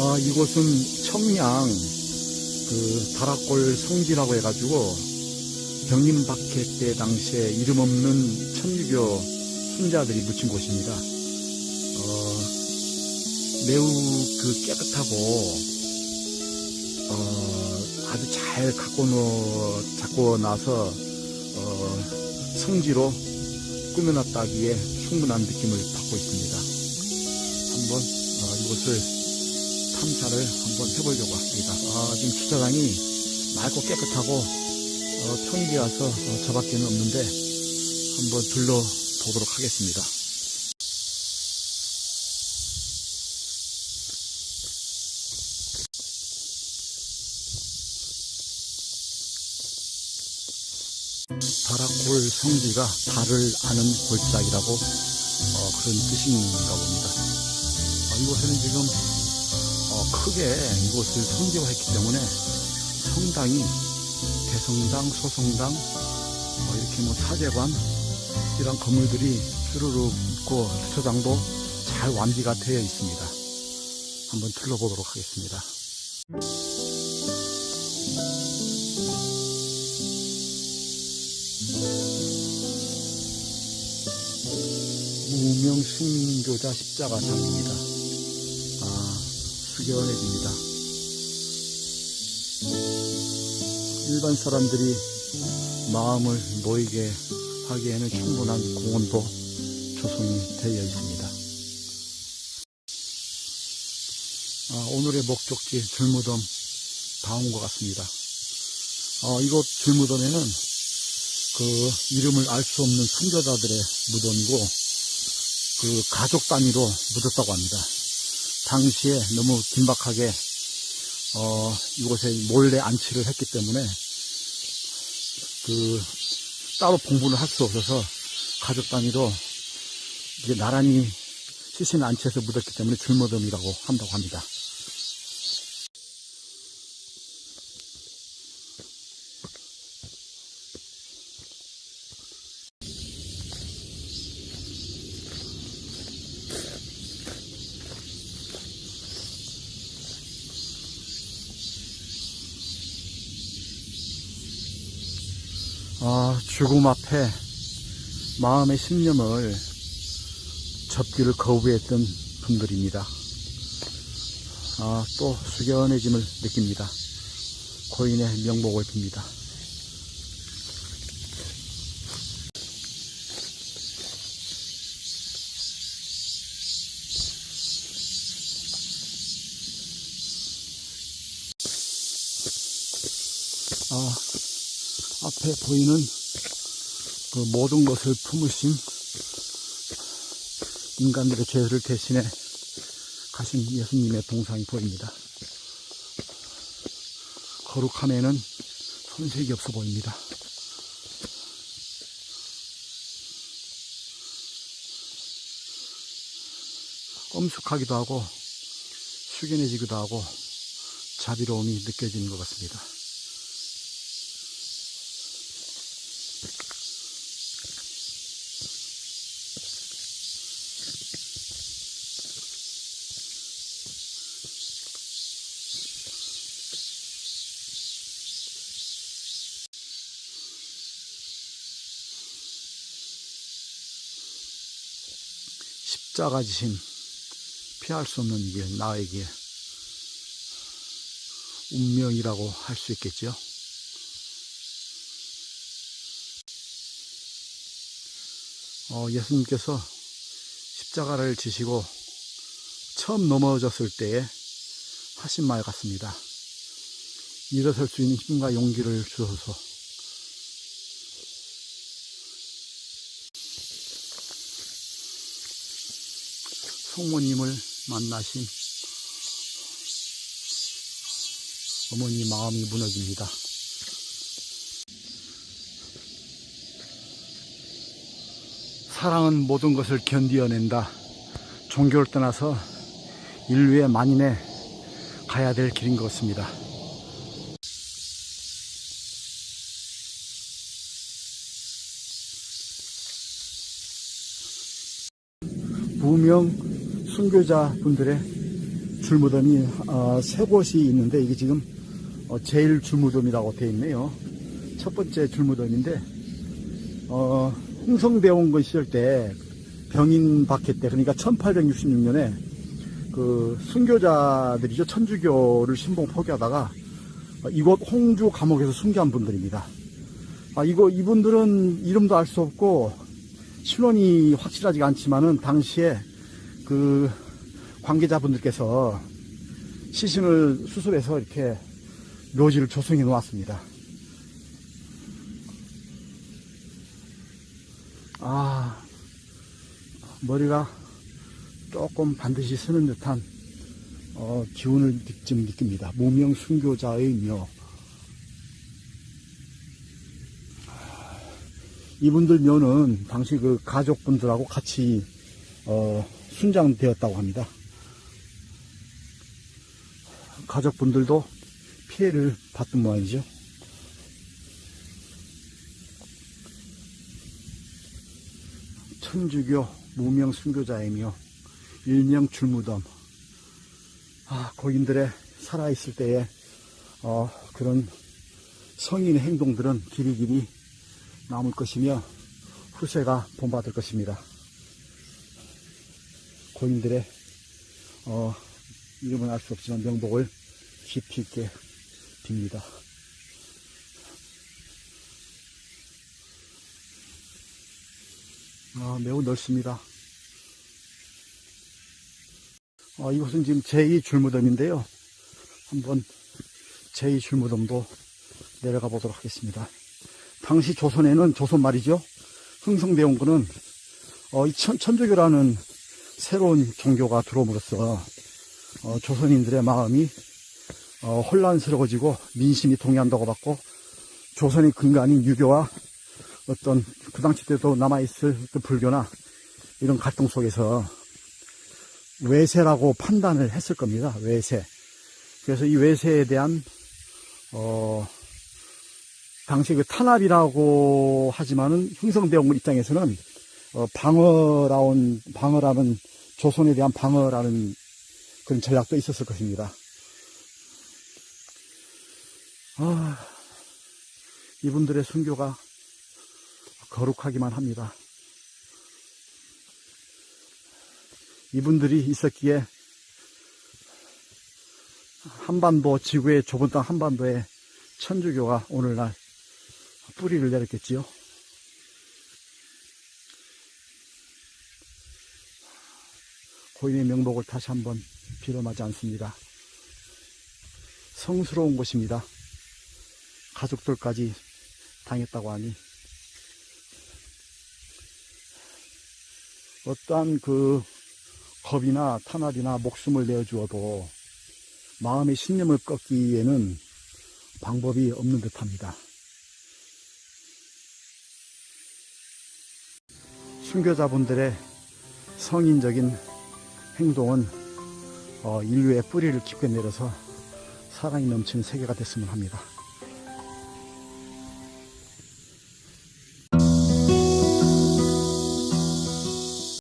아, 이곳은 청양 그 다락골 성지라고 해가지고 병림박해 때 당시에 이름 없는 천주교 순자들이 묻힌 곳입니다. 어, 매우 그 깨끗하고 어, 아주 잘 갖고 놓, 잡고 나서 어, 성지로 꾸며놨다기에 충분한 느낌을 받고 있습니다. 한번 어, 이곳을 탐사를 한번 해보려고 합니다. 아, 지금 주차장이 맑고 깨끗하고 어, 평지라서 어, 저밖에는 없는데 한번 둘러보도록 하겠습니다. 다락골 성지가 달을 아는 골짜기라고 어, 그런 뜻인가 봅니다. 어, 이곳에는 지금 어, 크게 이곳을 성지화했기 때문에 성당이 대성당, 소성당, 어, 이렇게 뭐 사제관 이런 건물들이 주르륵 있고 주차장도 잘 완비가 되어 있습니다. 한번 둘러보도록 하겠습니다. 무명 순교자 십자가상입니다. 아, 수견해집니다. 일반 사람들이 마음을 모이게 하기에는 충분한 공원도 조성이 되어 있습니다. 아, 오늘의 목적지 줄무덤 다 온 것 같습니다. 어, 이곳 줄무덤에는 그 이름을 알 수 없는 선교자들의 무덤이고 그 가족 단위로 묻었다고 합니다. 당시에 너무 긴박하게 어, 이곳에 몰래 안치를 했기 때문에 그 따로 봉분을 할수 없어서 가족 단위로 이제 나란히 시신 안치해서 묻었기 때문에 줄무덤이라고 한다고 합니다. 아, 죽음 앞에 마음의 신념을 접기를 거부했던 분들입니다. 아, 또 숙연해짐을 느낍니다. 고인의 명복을 빕니다. 아, 앞에 보이는 그 모든 것을 품으신 인간들의 죄를 대신해 가신 예수님의 동상이 보입니다. 거룩함에는 손색이 없어 보입니다. 엄숙하기도 하고 숙연해지기도 하고 자비로움이 느껴지는 것 같습니다. 십자가 지심 피할 수 없는 이게 나에게 운명이라고 할 수 있겠죠. 어, 예수님께서 십자가를 지시고 처음 넘어졌을 때에 하신 말 같습니다. 일어설 수 있는 힘과 용기를 주셔서 성모님을 만나신 어머니 마음이 무너집니다. 사랑은 모든 것을 견디어낸다. 종교를 떠나서 인류의 만인에 가야 될 길인 것 같습니다. 무명 순교자 분들의 줄무덤이 어, 세 곳이 있는데 이게 지금 어, 제일 줄무덤이라고 되어 있네요. 첫 번째 줄무덤인데 어, 홍성대원군 시절 때 병인 박해 때 그러니까 1866년에 그 순교자들이죠 천주교를 신봉 포기하다가 어, 이곳 홍주 감옥에서 순교한 분들입니다. 아 이거 이분들은 이름도 알 수 없고 신원이 확실하지가 않지만은 당시에 그 관계자분들께서 시신을 수습해서 이렇게 묘지를 조성해 놓았습니다. 아, 머리가 조금 반드시 쓰는 듯한 어, 기운을 느- 좀 느낍니다. 무명 순교자의 묘. 이분들 묘는 당시 그 가족분들하고 같이 어, 순장되었다고 합니다. 가족분들도 피해를 봤던 모양이죠. 천주교 무명 순교자이며 일명 줄무덤. 아, 고인들의 살아있을 때의 어, 그런 성인의 행동들은 길이길이 남을 것이며 후세가 본받을 것입니다. 고인들의 어, 이름은 알 수 없지만 명복을 깊이 있게 빕니다. 아, 매우 넓습니다. 아, 이곳은 지금 제2 줄무덤인데요. 한번 제2 줄무덤도 내려가 보도록 하겠습니다. 당시 조선에는 조선 말이죠. 흥성대원군은 어, 이 천, 천주교라는 새로운 종교가 들어옴으로써 어, 조선인들의 마음이 어, 혼란스러워지고 민심이 동요한다고 받고 조선의 근간인 유교와 어떤 그 당시 때도 남아있을 그 불교나 이런 갈등 속에서 외세라고 판단을 했을 겁니다. 외세. 그래서 이 외세에 대한 어 당시 그 탄압이라고 하지만은 흥성대원군 입장에서는 어 방어라운 방어라는 조선에 대한 방어라는 그런 전략도 있었을 것입니다. 아, 이분들의 순교가 거룩하기만 합니다. 이분들이 있었기에 한반도 지구의 좁은 땅 한반도에 천주교가 오늘날 뿌리를 내렸겠지요. 고인의 명복을 다시 한번 빌어마지 않습니다. 성스러운 곳입니다. 가족들까지 당했다고 하니 어떠한 그 겁이나 탄압이나 목숨을 내어주어도 마음의 신념을 꺾기에는 방법이 없는 듯합니다. 순교자분들의 성인적인 행동은 어, 인류의 뿌리를 깊게 내려서 사랑이 넘치는 세계가 됐으면 합니다.